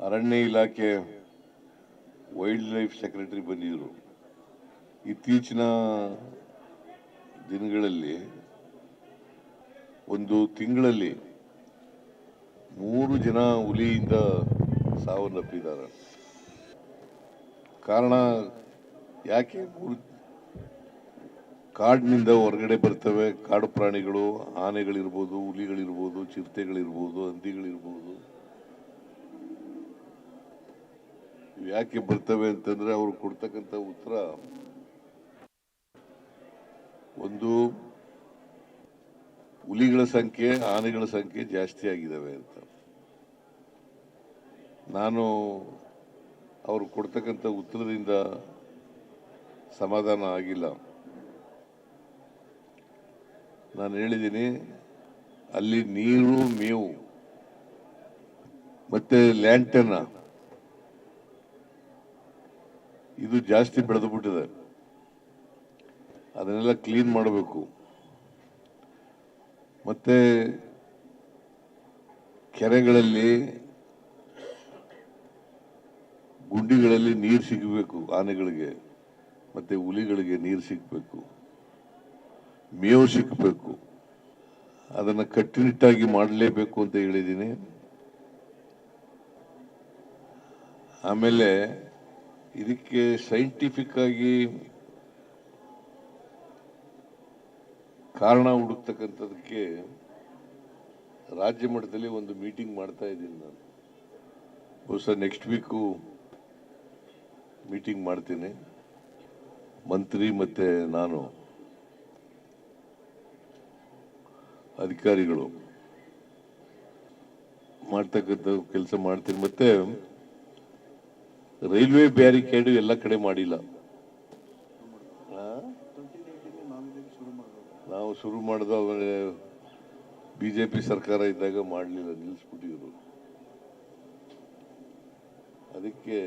ಅರಣ್ಯ ಇಲಾಖೆ wild life secretary ಬಂದಿದ್ರು. ಇತ್ತೀಚಿನ ದಿನಗಳಲ್ಲಿ ಒಂದು ತಿಂಗಳಲ್ಲಿ ಮೂರು ಜನ ಹುಲಿಯಿಂದ ಸಾವನ್ನಪ್ಪಿದ್ದಾರೆ. ಕಾರಣ ಯಾಕೆ ಮೂರು ಕಾಡಿನಿಂದ ಹೊರಗಡೆ ಬರ್ತವೆ? ಕಾಡು ಪ್ರಾಣಿಗಳು, ಆನೆಗಳಿರ್ಬೋದು, ಹುಲಿಗಳಿರ್ಬೋದು, ಚಿರತೆಗಳಿರ್ಬೋದು, ಹಂದಿಗಳಿರ್ಬೋದು. ಯಾಕೆ ಬರ್ತವೆ ಅಂತಂದ್ರೆ ಅವರು ಕೊಡ್ತಕ್ಕಂಥ ಉತ್ತರ ಒಂದು ಹುಲಿಗಳ ಸಂಖ್ಯೆ, ಆನೆಗಳ ಸಂಖ್ಯೆ ಜಾಸ್ತಿ ಆಗಿದ್ದಾವೆ ಅಂತ. ನಾನು ಅವರು ಕೊಡ್ತಕ್ಕಂಥ ಉತ್ತರದಿಂದ ಸಮಾಧಾನ ಆಗಿಲ್ಲ. ನಾನು ಹೇಳಿದ್ದೀನಿ, ಅಲ್ಲಿ ನೀರು ಮೇವು, ಮತ್ತೆ ಲ್ಯಾಂಟನ ಇದು ಜಾಸ್ತಿ ಬೆಳೆದು ಬಿಟ್ಟಿದೆ ಅದನ್ನೆಲ್ಲ ಕ್ಲೀನ್ ಮಾಡಬೇಕು. ಮತ್ತೆ ಕೆರೆಗಳಲ್ಲಿ, ಗುಂಡಿಗಳಲ್ಲಿ ನೀರು ಸಿಗಬೇಕು ಆನೆಗಳಿಗೆ, ಮತ್ತೆ ಹುಲಿಗಳಿಗೆ ನೀರು ಸಿಗಬೇಕು. ಮೇವು ಸಿಕ್ಕಬೇಕು ಅದನ್ನು ಕಟ್ಟುನಿಟ್ಟಾಗಿ ಮಾಡಲೇಬೇಕು ಅಂತ ಹೇಳಿದ್ದೀನಿ. ಆಮೇಲೆ ಇದಕ್ಕೆ ಸೈಂಟಿಫಿಕ್ ಆಗಿ ಕಾರಣ ಹುಡುಕ್ತಕ್ಕಂಥದಕ್ಕೆ ರಾಜ್ಯ ಮಟ್ಟದಲ್ಲಿ ಒಂದು ಮೀಟಿಂಗ್ ಮಾಡ್ತಾ ಇದ್ದೀನಿ ನಾನು. ಬಹುಶಃ ನೆಕ್ಸ್ಟ್ ವೀಕು ಮೀಟಿಂಗ್ ಮಾಡ್ತೀನಿ. ಮಂತ್ರಿ ಮತ್ತು ನಾನು. ಅಧಿಕಾರಿಗಳು. ಮಾಡ್ತಕ್ಕಂಥ ಕೆಲಸ ಮಾಡ್ತೀನಿ. ಮತ್ತೆ ರೈಲ್ವೆ ಬ್ಯಾರಿಕೇಡ್ ಎಲ್ಲ ಕಡೆ ಮಾಡಿಲ್ಲ? ನಾವು ಶುರು ಮಾಡಿದ ಬಿಜೆಪಿ ಸರ್ಕಾರ ಇದ್ದಾಗ ಮಾಡಲಿಲ್ಲ ನಿಲ್ಲಿಸ್ಬಿಟ್ಟಿದ್ರು ಅದಕ್ಕೆ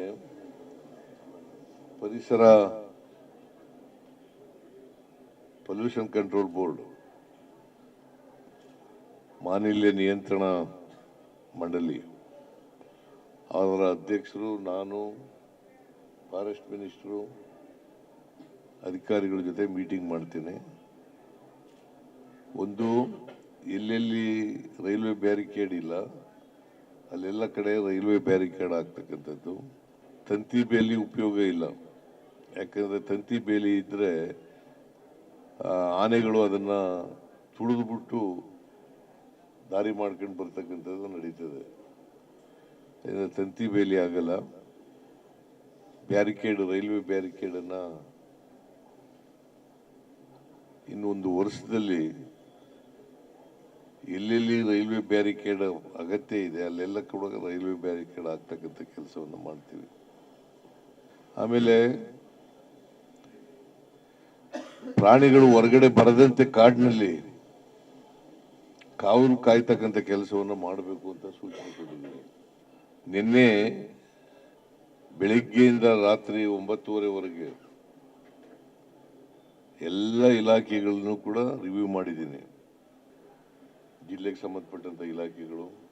ಪರಿಸರ ಪೊಲ್ಯೂಷನ್ ಕಂಟ್ರೋಲ್ ಬೋರ್ಡ್ ಮಾನಿಲ್ಯ ನಿಯಂತ್ರಣ ಮಂಡಳಿ ಅವರ ಅಧ್ಯಕ್ಷರು, ನಾನು ಫಾರೆಸ್ಟ್ ಮಿನಿಸ್ಟ್ರು ಅಧಿಕಾರಿಗಳ ಜೊತೆ ಮೀಟಿಂಗ್ ಮಾಡ್ತೀನಿ. ಒಂದು, ಎಲ್ಲೆಲ್ಲಿ ರೈಲ್ವೆ ಬ್ಯಾರಿಕೇಡ್ ಇಲ್ಲ, ಅಲ್ಲೆಲ್ಲ ಕಡೆ ರೈಲ್ವೆ ಬ್ಯಾರಿಕೇಡ್ ಆಗ್ತಕ್ಕಂಥದ್ದು. ತಂತಿ ಬೇಲಿ ಉಪಯೋಗ ಇಲ್ಲ. ಯಾಕಂದರೆ ತಂತಿ ಬೇಲಿ ಇದ್ದರೆ ಆನೆಗಳು ಅದನ್ನು ತುಳಿದುಬಿಟ್ಟು ದಾರಿ ಮಾಡ್ಕೊಂಡು ಬರ್ತಕ್ಕಂಥದ್ದು ನಡೀತದೆ. ಇದು ತಂತಿ ಬೇಲಿ ಆಗಲ್ಲ. ಬ್ಯಾರಿಕೇಡ್, ರೈಲ್ವೆ ಬ್ಯಾರಿಕೇಡ್ ಅನ್ನ ಇನ್ನೊಂದು ವರ್ಷದಲ್ಲಿ ಎಲ್ಲೆಲ್ಲಿ ರೈಲ್ವೆ ಬ್ಯಾರಿಕೇಡ್ ಅಗತ್ಯ ಇದೆ, ಅಲ್ಲೆಲ್ಲ ಕೂಡ ರೈಲ್ವೆ ಬ್ಯಾರಿಕೇಡ್ ಆಗ್ತಕ್ಕಂಥ ಕೆಲಸವನ್ನು ಮಾಡ್ತೀವಿ. ಆಮೇಲೆ ಪ್ರಾಣಿಗಳು ಹೊರಗಡೆ ಬರದಂತೆ ಕಾಡಿನಲ್ಲಿ ಕಾವಲು ಕಾಯ್ತಕ್ಕಂಥ ಕೆಲಸವನ್ನು ಮಾಡಬೇಕು ಅಂತ ಸೂಚನೆ ಕೊಟ್ಟಿದ್ದೀನಿ ನಿನ್ನೆ ಬೆಳಿಗ್ಗೆಯಿಂದ ರಾತ್ರಿ ಒಂಬತ್ತುವರೆವರೆಗೆ ಎಲ್ಲ ಇಲಾಖೆಗಳನ್ನು ಕೂಡ ರಿವ್ಯೂ ಮಾಡಿದ್ದೀನಿ. ಜಿಲ್ಲೆಗೆ ಸಂಬಂಧಪಟ್ಟಂಥ ಇಲಾಖೆಗಳು